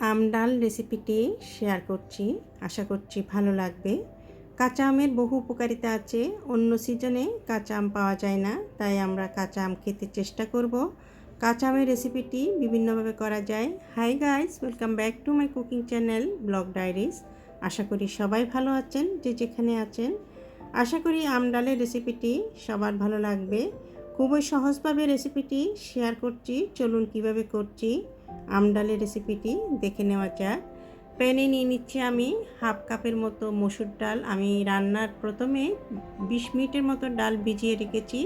আম ডাল রেসিপিটি শেয়ার করছি। আশা করছি ভালো লাগবে। কাঁচা আমের বহু উপকারিতা আছে। অন্য সিজনে কাঁচা আম পাওয়া যায় না, তাই আমরা কাঁচা আম খেতে চেষ্টা করব। কাঁচা আমের রেসিপিটি বিভিন্নভাবে করা যায়। Hi guys, welcome back to my cooking channel, blog diaries. আশা করি সবাই ভালো আছেন, যে যেখানে আছেন। আশা করি আম ডালের রেসিপিটি সবার ভালো লাগবে। খুবই সহজভাবে রেসিপিটি শেয়ার করছি। চলুন কীভাবে করছি। আম ডালের রেসিপিটি দেখে নেওয়া যাক। প্যানে নিয়ে নিচ্ছি আমি হাফ কাপের মতো মসুর ডাল। আমি রান্নার প্রথমে বিশ মিনিটের মতো ডাল ভিজিয়ে রেখেছি।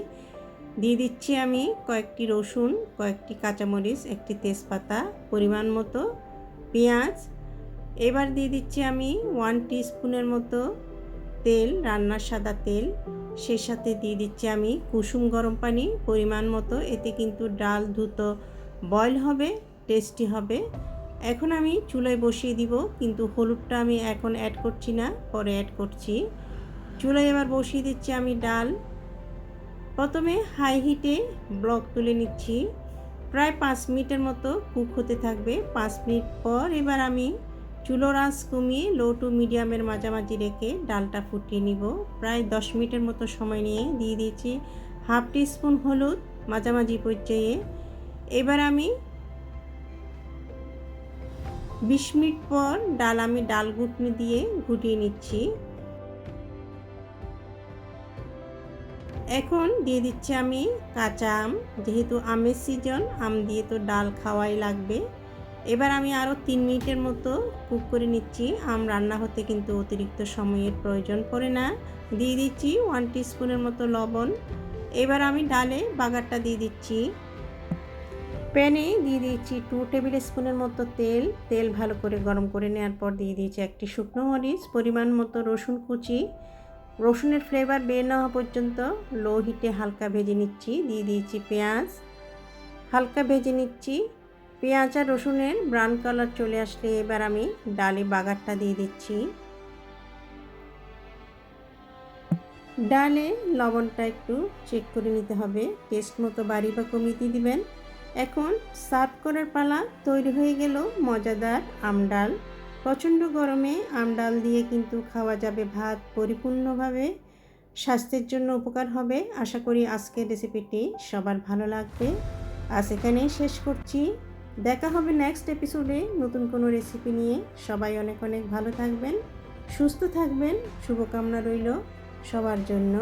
দিয়ে দিচ্ছি আমি কয়েকটি রসুন, কয়েকটি কাঁচামরিচ, একটি তেজপাতা, পরিমাণ মতো পেঁয়াজ। এবার দিয়ে দিচ্ছি আমি ওয়ান স্পুনের মতো তেল, রান্নার সাদা তেল। সে সাথে দিয়ে দিচ্ছি আমি কুসুম গরম পানি। পরিমাণ মতো, এতে কিন্তু ডাল দ্রুত বয়ল হবে। টেস্টি হবে। এখন আমি চুলায় বসিয়ে দিব, কিন্তু হলুদটা আমি এখন অ্যাড করছি না, পরে অ্যাড করছি। চুলায় এবার বসিয়ে দিচ্ছি আমি ডাল। প্রথমে হাই হিটে ব্লক তুলে নিচ্ছি। প্রায় পাঁচ মিনিটের মতো কুক হতে থাকবে। পাঁচ মিনিট পর এবার আমি চুলোর আঁচ কমিয়ে লো টু মিডিয়ামের মাঝামাঝি রেখে ডালটা ফুটিয়ে নিব। প্রায় দশ মিনিটের মতো সময় নিয়ে দিয়ে দিয়েছি। হাফ টি স্পুন হলুদ মাঝামাঝি পর্যায়ে। এবার আমি বিশ মিনিট পর ডাল আমি ডাল ঘুটনি দিয়ে ঘুটিয়ে নিচ্ছি। এখন দিয়ে দিচ্ছি আমি কাঁচা আম। যেহেতু আমের সিজন আম দিয়ে তো ডাল খাওয়াই লাগবে। এবার আমি আরও তিন মিনিটের মতো কুক করে নিচ্ছি। আম রান্না হতে কিন্তু অতিরিক্ত সময়ের প্রয়োজন পড়ে না। দিয়ে দিচ্ছি ওয়ান স্পুনের মতো লবণ। এবার আমি ডালে বাগারটা দিয়ে দিচ্ছি। প্যানে দিয়ে দিয়েছি টু টেবিল স্পুনের মতো তেল। তেল ভালো করে গরম করে নেওয়ার পর দিয়ে দিয়েছি একটি শুকনো মরিচ, পরিমাণ মতো রসুন কুচি। রসুনের ফ্লেভার বের না হওয়া পর্যন্ত লো হিটে হালকা ভেজে নিচ্ছি। দিয়ে দিয়েছি পেঁয়াজ। হালকা ভেজে নিচ্ছি। পেঁয়াজ আর রসুনের ব্রাউন কালার চলে আসলে এবার আমি ডালে বাগারটা দিয়ে দিচ্ছি। ডালে লবণটা একটু চেক করে নিতে হবে। টেস্ট মতো বাড়ি বা কমিয়ে দিবেন। এখন সার্ভ করার পালা তৈরি হয়ে গেল মজাদার আমডাল। প্রচণ্ড গরমে আমডাল দিয়ে কিন্তু খাওয়া যাবে ভাত পরিপূর্ণভাবে। স্বাস্থ্যের জন্য উপকার হবে। আশা করি আজকের রেসিপিটি সবার ভালো লাগবে। আজ এখানেই শেষ করছি। দেখা হবে নেক্সট এপিসোডে নতুন কোনো রেসিপি নিয়ে। সবাই অনেক অনেক ভালো থাকবেন, সুস্থ থাকবেন। শুভকামনা রইল সবার জন্য।